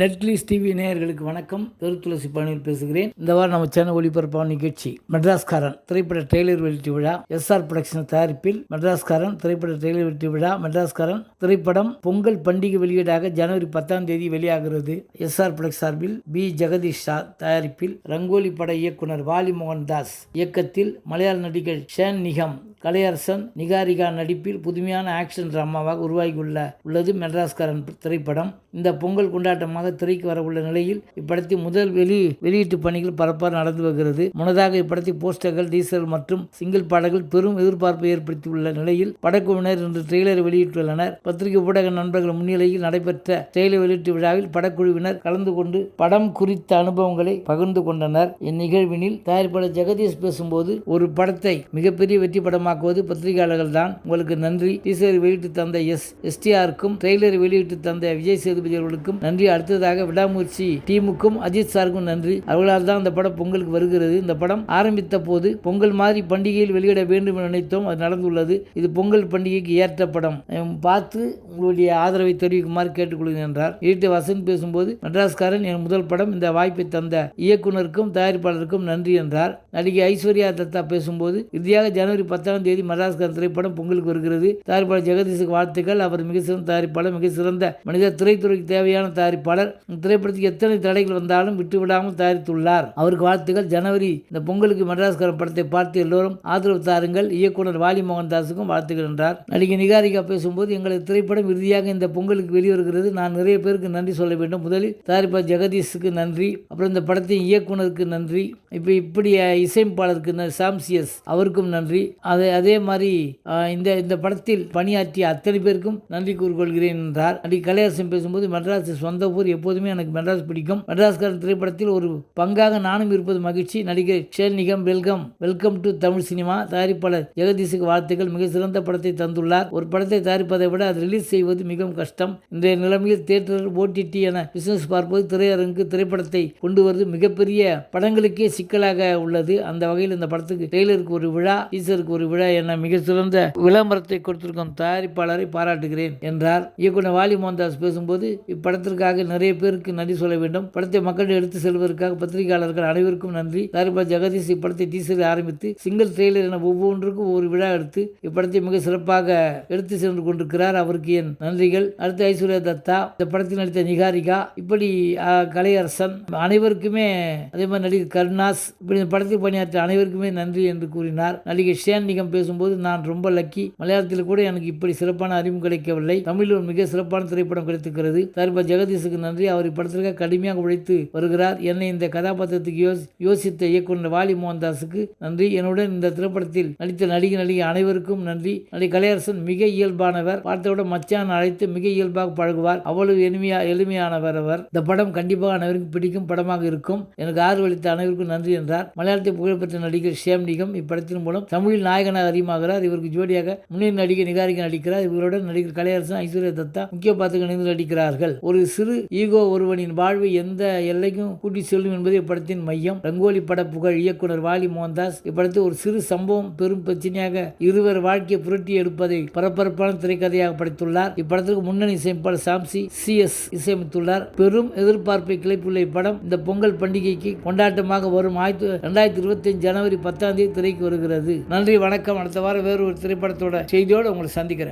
நெட்லிஸ் TV நேயர்களுக்கு வணக்கம். பெருத்துளசி பழனியில் பேசுகிறேன். இந்த வாரம் நம்ம சேனல் ஒளிபரப்பான நிகழ்ச்சி மெட்ராஸ்காரன் திரைப்பட டெய்லர் வெளியீட்டு விழா எஸ்ஆர் புரொடக்ஷன் தயாரிப்பில் மெட்ராஸ்காரன் திரைப்பட டெய்லர் வெளியீட்டு விழா மெட்ராஸ்காரன் திரைப்படம் பொங்கல் பண்டிகை வெளியீடாக ஜனவரி பத்தாம் தேதி வெளியாகிறது. எஸ்ஆர் புரொடக்ஷன் சார்பில் பி ஜெகதீஷ் ஷா தயாரிப்பில் ரங்கோலி பட இயக்குனர் வாலி மோகன் தாஸ் இயக்கத்தில் மலையாள நடிகர் ஷேன் நிகம் கலையரசன் நிகாரிகா நடிப்பில் புதுமையான ஆக்ஷன் டிராமாவாக உருவாகியுள்ள உள்ளது மெட்ராஸ்காரன் திரைப்படம். இந்த பொங்கல் கொண்டாட்டமாக திரைக்கு வரவுள்ள நிலையில் இப்படத்தின் முதல் வெளி வெளியீட்டு பணிகள் பரப்பாக நடந்து வருகிறது. முன்னதாக இப்படத்தின் போஸ்டர்கள் டீசல் மற்றும் சிங்கிள் பாடல்கள் பெரும் எதிர்பார்ப்பை ஏற்படுத்தியுள்ள நிலையில் படக்குழுவினர் இன்று ட்ரெய்லர் வெளியிட்டுள்ளனர். பத்திரிகை ஊடக நண்பர்கள் முன்னிலையில் நடைபெற்ற ட்ரெய்லர் வெளியீட்டு விழாவில் படக்குழுவினர் கலந்து கொண்டு படம் குறித்த அனுபவங்களை பகிர்ந்து கொண்டனர். இந்நிகழ்வினில் தயாரிப்பாளர் ஜெகதீஷ் பேசும்போது ஒரு படத்தை மிகப்பெரிய வெற்றி படமாக்குவது பத்திரிகையாளர்கள் தான். உங்களுக்கு நன்றி. டீசர் வெளியிட்டு தந்த எஸ். எஸ்டிஆருக்கும் ட்ரெய்லர் வெளியிட்டு தந்த விஜய் சேதுபதி அவர்களுக்கும் நன்றி. அடுத்ததாக விடாமுயற்சி டீமுக்கும் அஜித் சாருக்கும் நன்றி. அவர்களால் தான் இந்த படம் பொங்கலுக்கு வருகிறது. இந்த படம் ஆரம்பித்த போது பொங்கல் மாதிரி பண்டிகையில் வெளியிட வேண்டும் என நினைத்தோம். அது நடந்துள்ளது. இது பொங்கல் பண்டிகைக்கு ஏற்ற படம். பார்த்து உங்களுடைய ஆதரவை தெரிவிக்குமாறு கேட்டுக்கொள்கிறேன் என்றார். ஈட்டு வசந்த் பேசும்போது மெட்ராஸ்காரன் என் முதல் படம். இந்த வாய்ப்பை தந்த இயக்குனருக்கும் தயாரிப்பாளருக்கும் நன்றி என்றார். நடிகை ஐஸ்வர்யா தத்தா பேசும்போது இறுதியாக ஜனவரி பத்தாம் தேதி மெட்ராஸ்காரன் திரைப்படம் பொங்கலுக்கு வருகிறது. தயாரிப்பாளர் ஜெகதீஷுக்கு வாழ்த்துக்கள். அவர் மிக சிறந்த தயாரிப்பாளர் மிக சிறந்த மனித திரைத்துறைக்கு தேவையான தயாரிப்பாளர். இந்த திரைப்படத்துக்கு எத்தனை தடைகள் வந்தாலும் விட்டுவிடாமல் தயாரித்துள்ளார். அவருக்கு வாழ்த்துக்கள். ஜனவரி இந்த பொங்கலுக்கு மெட்ராஸ்காரன் படத்தை பார்த்து எல்லோரும் ஆதரவு தாருங்கள். இயக்குனர் வாலி மோகன் தாஸுக்கும் வாழ்த்துக்கள் என்றார். நடிகை நிகாரிகா பேசும்போது எங்களது திரைப்படம் இறுதியாக இந்த பொங்கலுக்கு வெளிவருகிறது. நான் நிறைய பேருக்கு நன்றி சொல்ல வேண்டும். முதலில் தயாரிப்பாளர் ஜெகதீஷுக்கு நன்றி. அப்புறம் இந்த படத்தின் இயக்குனருக்கு நன்றி. இப்போ இப்படி இசையமைப்பாளருக்கு சாம்சியஸ் அவருக்கும் நன்றி. அதை அதே மாதிரி இந்த இந்த படத்தில் பணியாற்றிய அத்தனை பேருக்கும் நன்றி கூறிக்கொள்கிறேன் என்றார். நடிகை கலையரசன் பேசும்போது மெட்ராஸ் சொந்த ஊர் எப்போதுமே எனக்கு மெட்ராஸ் பிடிக்கும். மெட்ராஸ்காரன் திரைப்படத்தில் ஒரு பங்காக நானும் இருப்பது மகிழ்ச்சி. நடிகர் Sher Nigam welcome welcome to Tamil cinema. தயாரிப்பாளர் ஜெகதீஷுக்கு வாழ்த்துக்கள். மிக சிறந்த படத்தை தந்துள்ளார். ஒரு படத்தை தயாரிப்பதை விட அது ரிலீஸ் செய்வது மிகவும் கஷ்டம். இன்றைய நிலைமையில் தியேட்டர் ஓடிடி என பிசினஸ் பார்ப்பது திரையரங்கு திரைப்படத்தை கொண்டு வருவது மிகப்பெரிய படங்களுக்கே சிக்கலாக உள்ளது. அந்த வகையில் இந்த படத்துக்கு டெய்லருக்கு ஒரு விழா டீசருக்கு ஒரு விழா என மிக சிறந்த விளம்பரத்தை கொடுத்திருக்கும் தயாரிப்பாளரை பாராட்டுகிறேன் என்றார். இயக்குனர் வாலி மோகன்தாஸ் பேசும்போது இப்படத்திற்காக நிறைய பேருக்கு நன்றி சொல்ல வேண்டும். படத்தை மக்கள் எடுத்து செல்வதற்காக பத்திரிகையாளர்கள் அனைவருக்கும் நன்றி. தயாரிப்பாளர் ஜெகதீஷ் இப்படத்தை டீசரை ஆரம்பித்து சிங்கிள் ட்ரெய்லர் என ஒவ்வொன்றுக்கும் ஒரு விழா எடுத்து இப்படத்தை மிக சிறப்பாக எடுத்து சென்று கொண்டிருக்கிறார். அவருக்கு என் நன்றிகள். அடுத்து ஐஸ்வர்யா தத்தா இந்த படத்தில் நடித்த நிகாரிகா இப்படி கலையரசன் அனைவருக்குமே அதே மாதிரி நடிகர் கருணாஸ் இப்படி இந்த படத்தில் பணியாற்றிய அனைவருக்குமே நன்றி என்று கூறினார். நடிகை ஷேன் நிகம் பேசும்போது நான் ரொம்ப லக்கி மலையாளத்தில் கூட எனக்கு இப்படி சிறப்பான அறிமுகம் கிடைக்கவில்லை. தமிழில் ஒரு மிக சிறப்பான திரைப்படம் கிடைத்திருக்கிறது. தர்பா ஜெகதீஷுக்கு நன்றி. அவர் இப்படத்திற்காக கடுமையாக உழைத்து வருகிறார். என்னை இந்த கதாபாத்திரத்துக்கு யோசி யோசித்த இயக்குனர் வாலி மோகன்தாஸுக்கு நன்றி. என்னுடன் இந்த திரைப்படத்தில் நடித்த நடிகை நடிகை அனைவருக்கும் நன்றி. நடிகை கலையரசன் மிக இயல்பானவர். பார்த்தவுடன் மச்சான் அழைத்து மிக இயல்பாக பழகுவார். அவ்வளவு எளிமையா எளிமையானவர் அவர். இந்த படம் கண்டிப்பாக அனைவருக்கும் பிடிக்கும் படமாக இருக்கும். எனக்கு ஆதரவளித்த அனைவருக்கும் நன்றி என்றார். மலையாளத்தை புகழ்பெற்ற நடிகர் ஷியாம் நிகம் இப்படத்தின் மூலம் தமிழில் நாயகன் நாயகனாக அறிமுகமாகிறார். இவருக்கு ஜோடியாக முன்னணி நடிகை நிகாரிகா நடிக்கிறார். இவருடன் நடிகர் கலையரசன் ஐஸ்வர்யா தத்தா முக்கிய பாத்திரங்கள் இணைந்து நடிக்கிறார்கள். ஒரு சிறு ஈகோ ஒருவனின் வாழ்வை எந்த எல்லைக்கும் கூட்டி செல்லும் என்பது இப்படத்தின் மையம். ரங்கோலி பட புகழ் இயக்குனர் வாலி மோகன்தாஸ் இப்படத்தில் ஒரு சிறு சம்பவம் பெரும் பிரச்சனையாக இருவர் வாழ்க்கையை புரட்டி எடுப்பதை பரபரப்பான திரைக்கதையாக படைத்துள்ளார். இப்படத்திற்கு முன்னணி இசையமைப்பாளர் சாம்சி சி எஸ் இசையமைத்துள்ளார். பெரும் எதிர்பார்ப்பை கிளைப்புள்ள இப்படம் இந்த பொங்கல் பண்டிகைக்கு கொண்டாட்டமாக வரும் ஆயிரத்தி ரெண்டாயிரத்தி இருபத்தி ஜனவரி பத்தாம் தேதி திரைக்கு வருகிறது. நன்றி வணக்கம். வணக்கம். அடுத்த வாரம் வேறு ஒரு திரைப்படத்தோட செய்தியோடு உங்களை சந்திக்கிறேன்.